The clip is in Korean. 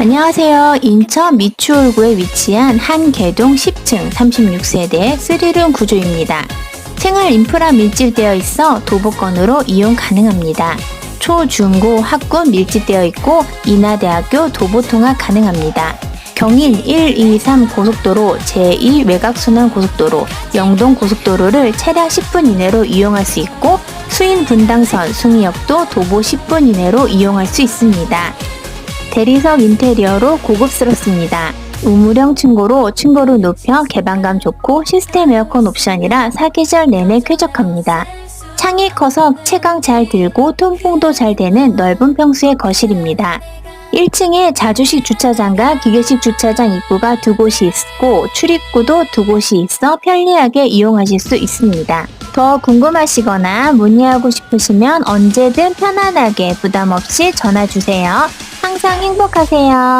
안녕하세요. 인천 미추홀구에 위치한 한개동 10층 36세대 3룸 구조입니다. 생활 인프라 밀집되어 있어 도보권으로 이용 가능합니다. 초, 중, 고 학군 밀집되어 있고 인하대학교 도보 통학 가능합니다. 경인 1, 2, 3 고속도로, 제2 외곽순환 고속도로, 영동 고속도로를 차량 10분 이내로 이용할 수 있고 수인 분당선, 숭이역도 도보 10분 이내로 이용할 수 있습니다. 대리석 인테리어로 고급스럽습니다. 우물형 층고로 층고를 높여 개방감 좋고 시스템 에어컨 옵션이라 사계절 내내 쾌적합니다. 창이 커서 채광 잘 들고 통풍도 잘 되는 넓은 평수의 거실입니다. 1층에 자주식 주차장과 기계식 주차장 입구가 두 곳이 있고 출입구도 두 곳이 있어 편리하게 이용하실 수 있습니다. 더 궁금하시거나 문의하고 싶으시면 언제든 편안하게 부담 없이 전화 주세요. 항상 행복하세요.